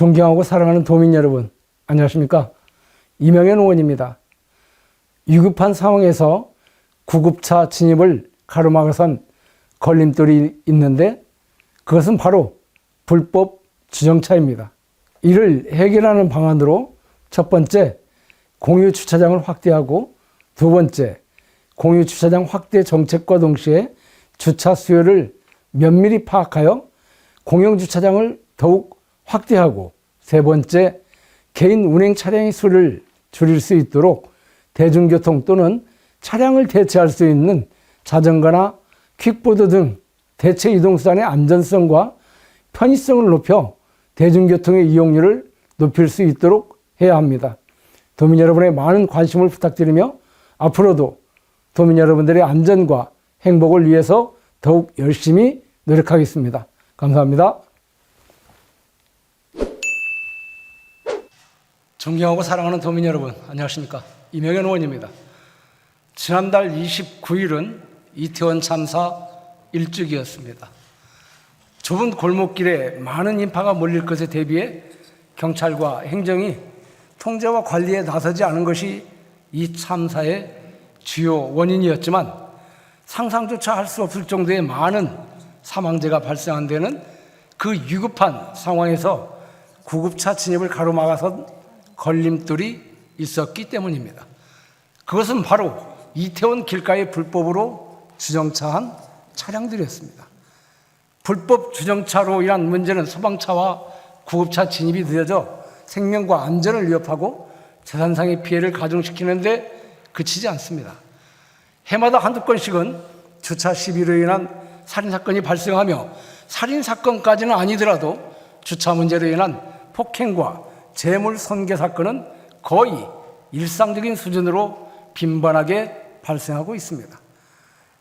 존경하고 사랑하는 도민 여러분, 안녕하십니까? 이명현 의원입니다. 위급한 상황에서 구급차 진입을 가로막아선 걸림돌이 있는데 그것은 바로 불법 주정차입니다. 이를 해결하는 방안으로 첫 번째, 공유 주차장을 확대하고 두 번째, 공유 주차장 확대 정책과 동시에 주차 수요를 면밀히 파악하여 공영 주차장을 더욱 확대하고 세 번째, 개인 운행 차량의 수를 줄일 수 있도록 대중교통 또는 차량을 대체할 수 있는 자전거나 퀵보드 등 대체 이동수단의 안전성과 편의성을 높여 대중교통의 이용률을 높일 수 있도록 해야 합니다. 도민 여러분의 많은 관심을 부탁드리며 앞으로도 도민 여러분들의 안전과 행복을 위해서 더욱 열심히 노력하겠습니다. 감사합니다. 존경하고 사랑하는 도민 여러분, 안녕하십니까? 이명현 의원입니다. 지난달 29일은 이태원 참사 일주기였습니다. 좁은 골목길에 많은 인파가 몰릴 것에 대비해 경찰과 행정이 통제와 관리에 나서지 않은 것이 이 참사의 주요 원인이었지만 상상조차 할 수 없을 정도의 많은 사망자가 발생한 데는 그 위급한 상황에서 구급차 진입을 가로막아선 걸림돌이 있었기 때문입니다. 그것은 바로 이태원 길가에 불법으로 주정차한 차량들이었습니다. 불법 주정차로 인한 문제는 소방차와 구급차 진입이 늦어져 생명과 안전을 위협하고 재산상의 피해를 가중시키는데 그치지 않습니다. 해마다 한두 건씩은 주차 시비로 인한 살인사건이 발생하며 살인사건까지는 아니더라도 주차 문제로 인한 폭행과 재물 손괴 사건은 거의 일상적인 수준으로 빈번하게 발생하고 있습니다.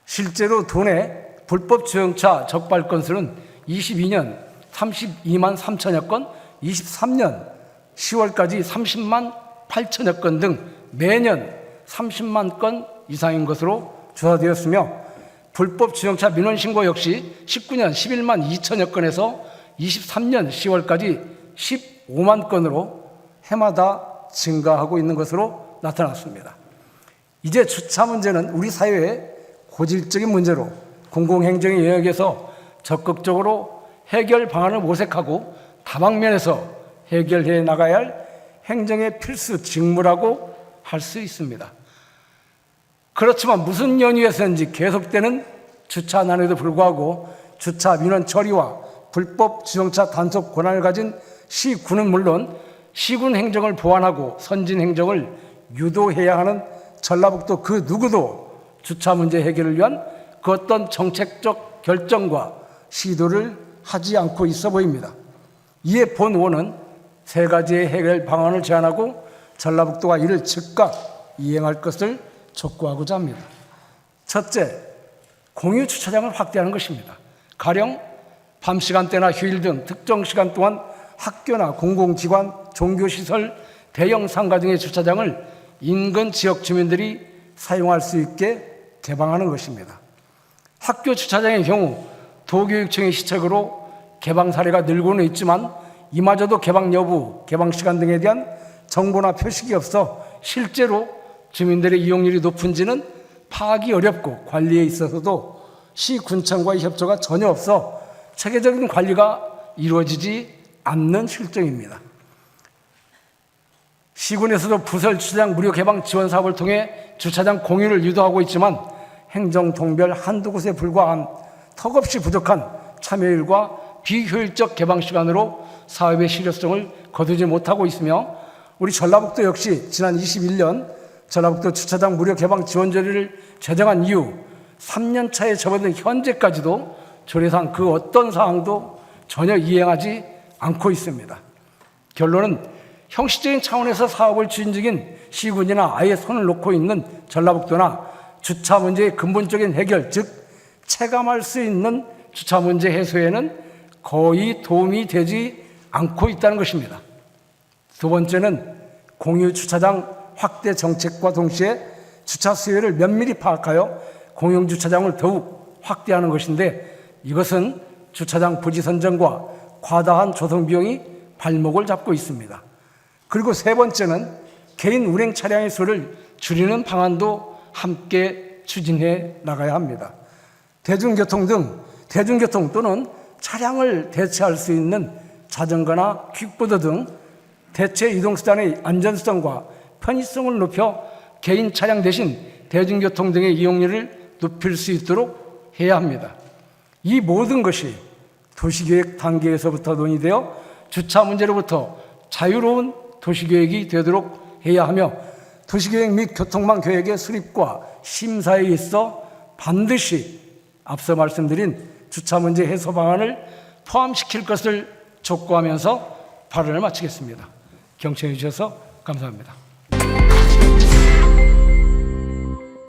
실제로 도내 불법 주행차 적발 건수는 22년 32만 3천여 건, 23년 10월까지 30만 8천여 건 등 매년 30만 건 이상인 것으로 조사되었으며 불법 주행차 민원 신고 역시 19년 11만 2천여 건에서 23년 10월까지 15만 건으로 해마다 증가하고 있는 것으로 나타났습니다. 이제 주차 문제는 우리 사회의 고질적인 문제로 공공행정의 영역에서 적극적으로 해결 방안을 모색하고 다방면에서 해결해 나가야 할 행정의 필수 직무라고 할 수 있습니다. 그렇지만 무슨 연유에서인지 계속되는 주차 난에도 불구하고 주차 민원 처리와 불법 주정차 단속 권한을 가진 시군은 물론 시군 행정을 보완하고 선진 행정을 유도해야 하는 전라북도 그 누구도 주차 문제 해결을 위한 그 어떤 정책적 결정과 시도를 하지 않고 있어 보입니다. 이에 본원은 세 가지의 해결 방안을 제안하고 전라북도가 이를 즉각 이행할 것을 촉구하고자 합니다. 첫째, 공유 주차장을 확대하는 것입니다. 가령 밤 시간대나 휴일 등 특정 시간 동안 학교나 공공기관, 종교시설, 대형 상가 등의 주차장을 인근 지역 주민들이 사용할 수 있게 개방하는 것입니다. 학교 주차장의 경우 도교육청의 시책으로 개방 사례가 늘고는 있지만 이마저도 개방 여부, 개방 시간 등에 대한 정보나 표식이 없어 실제로 주민들의 이용률이 높은지는 파악이 어렵고 관리에 있어서도 시군청과의 협조가 전혀 없어 체계적인 관리가 이루어지지 않는 실정입니다. 시군에서도 부설 주차장 무료 개방 지원 사업을 통해 주차장 공유를 유도하고 있지만 행정 동별 한두 곳에 불과한 턱없이 부족한 참여율과 비효율적 개방 시간으로 사업의 실효성을 거두지 못하고 있으며 우리 전라북도 역시 지난 21년 전라북도 주차장 무료 개방 지원 조례를 제정한 이후 3년 차에 접어든 현재까지도 조례상 그 어떤 사항도 전혀 이행하지 않고 있습니다. 결론은 형식적인 차원에서 사업을 추진 중인 시군이나 아예 손을 놓고 있는 전라북도나 주차 문제의 근본적인 해결, 즉 체감할 수 있는 주차 문제 해소에는 거의 도움이 되지 않고 있다는 것입니다. 두 번째는 공유 주차장 확대 정책과 동시에 주차 수요를 면밀히 파악하여 공용 주차장을 더욱 확대하는 것인데 이것은 주차장 부지 선정과 과다한 조성 비용이 발목을 잡고 있습니다. 그리고 세 번째는 개인 운행 차량의 수를 줄이는 방안도 함께 추진해 나가야 합니다. 대중교통 등 대중교통 또는 차량을 대체할 수 있는 자전거나 퀵보드 등 대체 이동수단의 안전성과 편의성을 높여 개인 차량 대신 대중교통 등의 이용률을 높일 수 있도록 해야 합니다. 이 모든 것이 도시계획 단계에서부터 논의되어 주차 문제로부터 자유로운 도시계획이 되도록 해야 하며 도시계획 및 교통망 계획의 수립과 심사에 있어 반드시 앞서 말씀드린 주차 문제 해소 방안을 포함시킬 것을 촉구하면서 발언을 마치겠습니다. 경청해 주셔서 감사합니다.